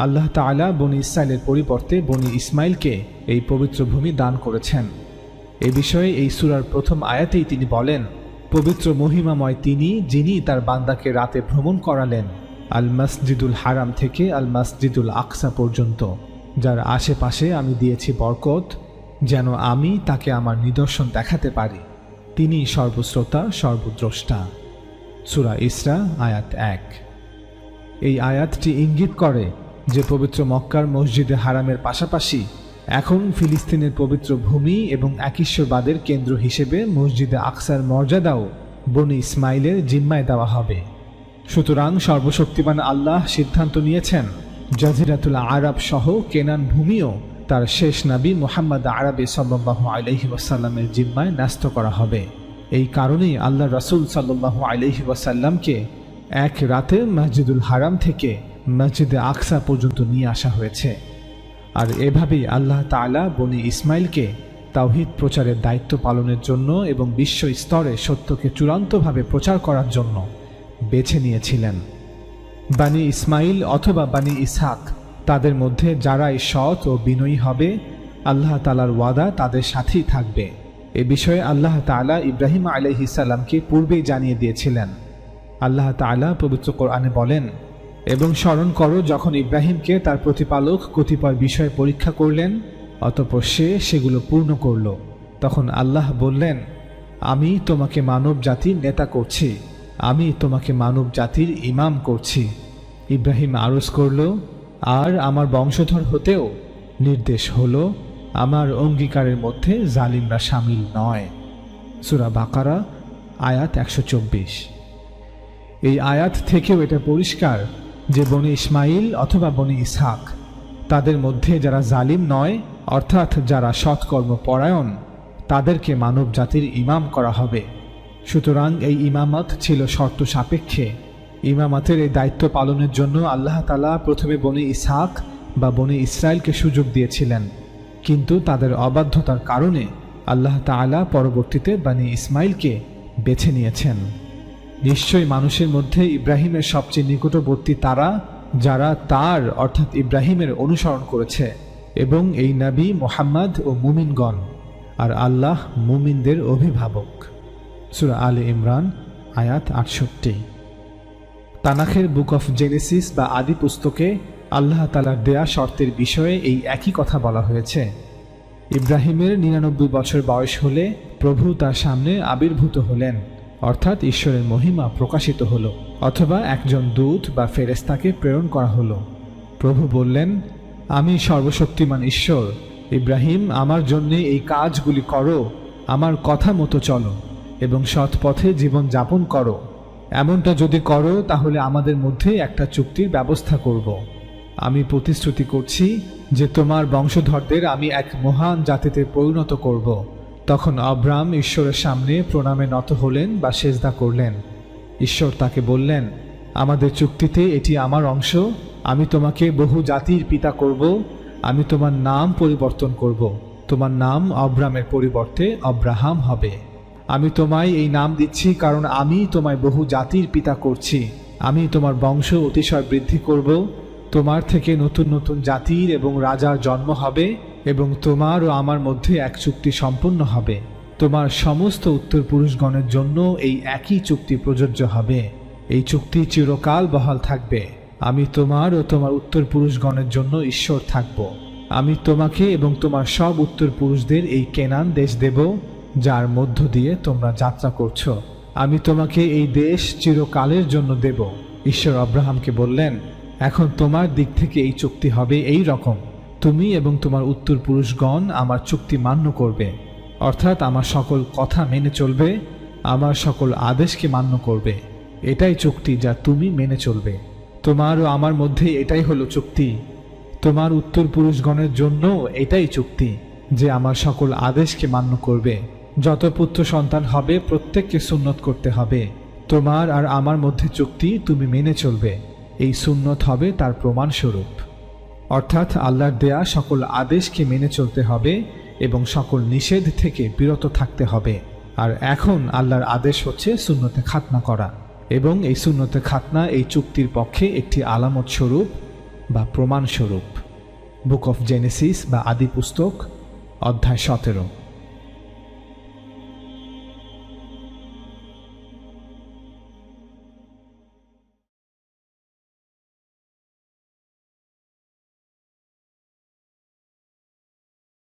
আল্লাহ তাআলা বনি ইসরায়েলের পরিবর্তে বনি ইসমাইলকে এই পবিত্র ভূমি দান করেছেন। এ বিষয়ে এই সুরার প্রথম আয়াতেই তিনি বলেন, পবিত্র মহিমাময় তিনি, যিনি তার বান্দাকে রাতে ভ্রমণ করালেন আল মসজিদুল হারাম থেকে আল মসজিদুল আকসা পর্যন্ত, যার আশেপাশে আমি দিয়েছি বরকত, যেন আমি তাকে আমার নিদর্শন দেখাতে পারি। তিনি সর্বশ্রোতা, সর্বদ্রষ্টা। সুরা ইসরা, আয়াত এক। এই আয়াতটি ইঙ্গিত করে যে পবিত্র মক্কার মসজিদে হারামের পাশাপাশি এখন ফিলিস্তিনের পবিত্র ভূমি এবং একিশ্বরবাদের কেন্দ্র হিসেবে মসজিদে আকসার মর্যাদাও বনি ইসমাইলের জিম্মায় দেওয়া হবে। সুতরাং সর্বশক্তিমান আল্লাহ সিদ্ধান্ত নিয়েছেন, জাজিরাতুল আরব সহ কেনান ভূমিও তার শেষ নাবী মোহাম্মদ আরবি সাল্লাহ আলহি ওয়াসাল্লামের জিম্মায় ন্যস্ত করা হবে। এই কারণেই আল্লাহ রসুল সাল্লাহ আলহি ওয়াসাল্লামকে এক রাতে মসজিদুল হারাম থেকে মসজিদে আকসা পর্যন্ত নিয়ে আসা হয়েছে। আর এভাবেই আল্লাহ তাআলা বনি ইসমাইলকে তাওহিদ প্রচারের দায়িত্ব পালনের জন্য এবং বিশ্ব স্তরে সত্যকে চূড়ান্তভাবে প্রচার করার জন্য বেছে নিয়েছিলেন। বানি ইসমাইল অথবা বানি ইসহাক, তাদের মধ্যে যারাই সৎ ও বিনয়ী হবে, আল্লাহ তালার ওয়াদা তাদের সাথেই থাকবে। এ বিষয়ে আল্লাহ তাআলা ইব্রাহিম আলাইহিসাল্লামকে পূর্বেই জানিয়ে দিয়েছিলেন। আল্লাহ তাআলা পবিত্র কোরআনে বলেন এবং স্মরণ করো, যখন ইব্রাহিমকে তার প্রতিপালক কতিপয় বিষয়ে পরীক্ষা করলেন, অতপর সে সেগুলো পূর্ণ করল। তখন আল্লাহ বললেন, আমি তোমাকে মানব জাতির নেতা করছি, আমি তোমাকে মানব জাতির ইমাম করছি। ইব্রাহিম আরজ করল, আর আমার বংশধর হতেও নির্দেশ হলো, আমার অঙ্গীকারের মধ্যে জালিমরা সামিল নয়। সুরা বাকারা, আয়াত একশো চব্বিশ। এই আয়াত থেকেও এটা পরিষ্কার যে বনি ইসমাইল অথবা বনি ইসহাক, তাদের মধ্যে যারা জালিম নয়, অর্থাৎ যারা সৎকর্ম পরায়ণ, তাদেরকে মানব জাতির ইমাম করা হবে। সুতরাং এই ইমামত ছিল শর্ত সাপেক্ষে। ইমামাতের এই দায়িত্ব পালনের জন্য আল্লাহ তালা প্রথমে বনি ইসহাক বা বনি ইসরায়েলকে সুযোগ দিয়েছিলেন। কিন্তু তাদের অবাধ্যতার কারণে আল্লাহ তাআলা পরবর্তীতে বানি ইসমাইলকে বেছে নিয়েছেন। নিশ্চয়ই মানুষের মধ্যে ইব্রাহিমের সবচেয়ে নিকটবর্তী তারা, যারা তার, অর্থাৎ ইব্রাহিমের অনুসরণ করেছে, এবং এই নবী মোহাম্মদ ও মুমিনগণ, আর আল্লাহ মুমিনদের অভিভাবক। সুরা আলে ইমরান, আয়াত আটষট্টি। তানাখের বুক অফ জেনেসিস বা আদি পুস্তকে আল্লাহ তালার দেয়া শর্তের বিষয়ে এই একই কথা বলা হয়েছে। ইব্রাহিমের নিরানব্বই বছর বয়স হলে প্রভু তার সামনে আবির্ভূত হলেন। অর্থাৎ ঈশ্বরের মহিমা প্রকাশিত হল, অথবা একজন দূত বা ফেরেস্তাকে প্রেরণ করা হলো। প্রভু বললেন, আমি সর্বশক্তিমান ঈশ্বর। ইব্রাহিম, আমার জন্যে এই কাজগুলি করো, আমার কথা মতো চলো, এবং সৎ পথে জীবন যাপন করো। এমনটা যদি করো, তাহলে আমাদের মধ্যে একটা চুক্তির ব্যবস্থা করব। আমি প্রতিশ্রুতি করছি যে তোমার বংশধরদের আমি এক মহান জাতিতে পরিণত করব। তখন অব্রাম ঈশ্বরের সামনে প্রণামে নত হলেন বা সেজদা করলেন। ঈশ্বর তাকে বললেন, আমাদের চুক্তিতে এটি আমার অংশ, আমি তোমাকে বহু জাতির পিতা করব, আমি তোমার নাম পরিবর্তন করব, তোমার নাম অব্রামের পরিবর্তে অব্রাহাম হবে। আমি তোমায় এই নাম দিচ্ছি কারণ আমি তোমায় বহু জাতির পিতা করছি, আমি তোমার বংশ অতিশয় বৃদ্ধি করব, তোমার থেকে নতুন নতুন জাতির এবং রাজার জন্ম হবে এবং তোমার ও আমার মধ্যে এক চুক্তি সম্পন্ন হবে। তোমার সমস্ত উত্তর পুরুষগণের জন্য এই একই চুক্তি প্রযোজ্য হবে। এই চুক্তি চিরকাল বহাল থাকবে। আমি তোমার ও তোমার উত্তর পুরুষগণের জন্য ঈশ্বর থাকব। আমি তোমাকে এবং তোমার সব উত্তর পুরুষদের এই কেনান দেশ দেব, যার মধ্য দিয়ে তোমরা যাত্রা করছ। আমি তোমাকে এই দেশ চিরকালের জন্য দেব। ঈশ্বর আব্রাহামকে বললেন, এখন তোমার দিক থেকে এই চুক্তি হবে এই রকম। তুমি এবং তোমার উত্তর পুরুষগণ আমার চুক্তি মান্য করবে। অর্থাৎ আমার সকল কথা মেনে চলবে, আমার সকল আদেশকে মান্য করবে। এটাই চুক্তি যা তুমি মেনে চলবে। তোমার ও আমার মধ্যে এটাই হলো চুক্তি। তোমার উত্তর পুরুষগণের জন্য এটাই চুক্তি যে আমার সকল আদেশকে মান্য করবে। যত পুত্র সন্তান হবে, প্রত্যেককে সুন্নত করতে হবে। তোমার আর আমার মধ্যে চুক্তি তুমি মেনে চলবে। এই সুন্নত হবে তার প্রমাণস্বরূপ। অর্থাৎ আল্লাহর দেয়া সকল আদেশকে মেনে চলতে হবে এবং সকল নিষেধ থেকে বিরত থাকতে হবে। আর এখন আল্লাহর আদেশ হচ্ছে শূন্যতে খাতনা করা এবং এই শূন্যতে খাতনা এই চুক্তির পক্ষে একটি আলামত স্বরূপ বা প্রমাণস্বরূপ বুক অফ জেনেসিস বা আদি পুস্তক, অধ্যায় সতেরো।